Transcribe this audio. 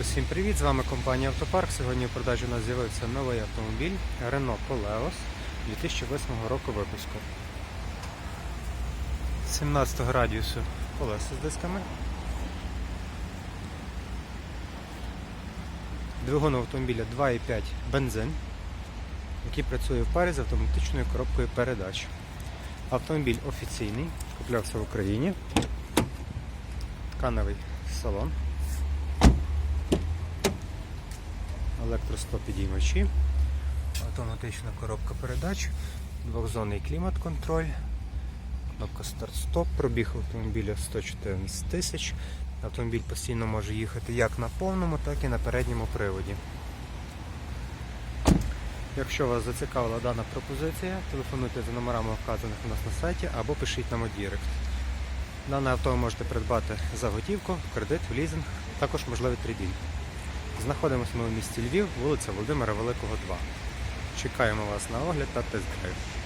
Усім привіт! З вами компанія Автопарк. Сьогодні в продажі у нас з'явився новий автомобіль Renault Koleos 2008 року випуску. 17 радіусу колеса з дисками. Двигун автомобіля 2,5 бензин, який працює в парі з автоматичною коробкою передач. Автомобіль офіційний, куплявся в Україні. Тканевий салон. Електростопідіймачі, автоматична коробка передач, двохзонний клімат-контроль, кнопка старт-стоп, пробіг автомобіля 114 тисяч. Автомобіль постійно може їхати як на повному, так і на передньому приводі. Якщо вас зацікавила дана пропозиція, телефонуйте за номерами вказаних у нас на сайті або пишіть нам у Дірект. Дане авто ви можете придбати за готівку, кредит, в лізинг, також можливий трейдинг. Знаходимося ми у місті Львів, вулиця Володимира Великого, 2. Чекаємо вас на огляд та тест-драйв.